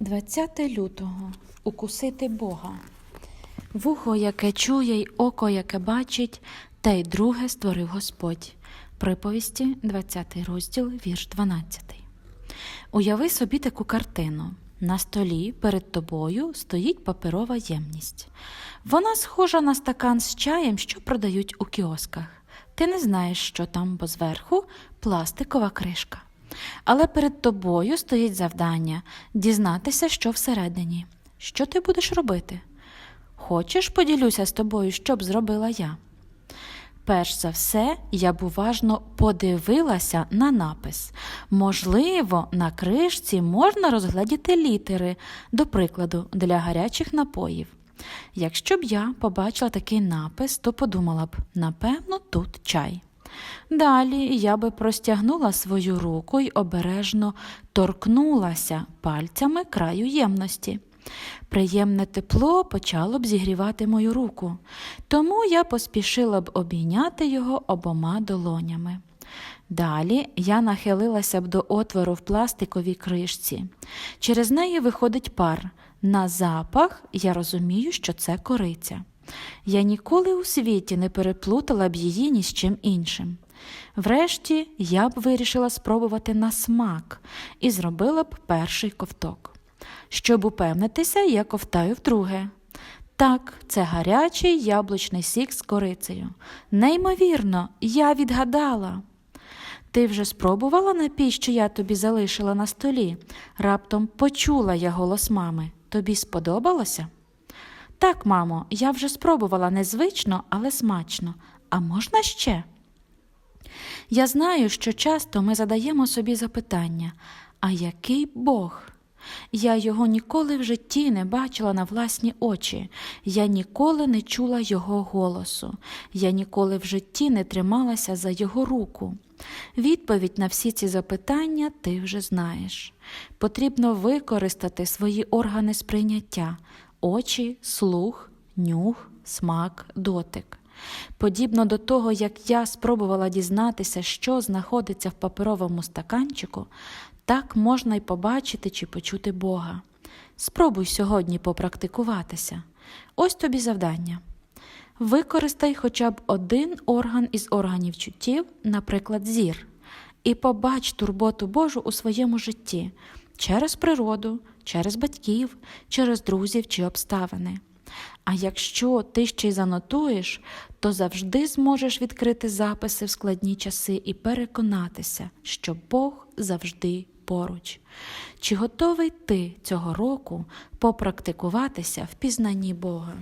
20 лютого укусити Бога. Вухо, яке чує, й око, яке бачить, те й друге створив Господь. Приповісті, 20 розділ, вірш 12. Уяви собі таку картину. На столі перед тобою стоїть паперова ємність. Вона схожа на стакан з чаєм, що продають у кіосках. Ти не знаєш, що там, бо зверху пластикова кришка. Але перед тобою стоїть завдання дізнатися, що всередині. Що ти будеш робити? Хочеш, поділюся з тобою, що б зробила я? Перш за все, я б уважно подивилася на напис. Можливо, на кришці можна розгледіти літери, до прикладу, для гарячих напоїв. Якщо б я побачила такий напис, то подумала б, напевно, тут чай. Далі я би простягнула свою руку й обережно торкнулася пальцями краю ємності. Приємне тепло почало б зігрівати мою руку, тому я поспішила б обійняти його обома долонями. Далі я нахилилася б до отвору в пластиковій кришці. Через неї виходить пар. На запах я розумію, що це кориця. Я ніколи у світі не переплутала б її ні з чим іншим. Врешті я б вирішила спробувати на смак і зробила б перший ковток. Щоб упевнитися, я ковтаю вдруге. Так, це гарячий яблучний сік з корицею. Неймовірно, я відгадала. Ти вже спробувала напій, що я тобі залишила на столі? Раптом почула я голос мами. Тобі сподобалося? Так, мамо, я вже спробувала незвично, але смачно. А можна ще? Я знаю, що часто ми задаємо собі запитання: а який Бог? Я його ніколи в житті не бачила на власні очі, я ніколи не чула його голосу, я ніколи в житті не трималася за його руку. Відповідь на всі ці запитання ти вже знаєш. Потрібно використати свої органи сприйняття очі, слух, нюх, смак, дотик. Подібно до того, як я спробувала дізнатися, що знаходиться в паперовому стаканчику, так можна й побачити чи почути Бога. Спробуй сьогодні попрактикуватися. Ось тобі завдання. Використай хоча б один орган із органів чуттів, наприклад, зір, і побач турботу Божу у своєму житті через природу, через батьків, через друзів чи обставини. А якщо ти ще й занотуєш, то завжди зможеш відкрити записи в складні часи і переконатися, що Бог завжди поруч. Чи готовий ти цього року попрактикуватися в пізнанні Бога?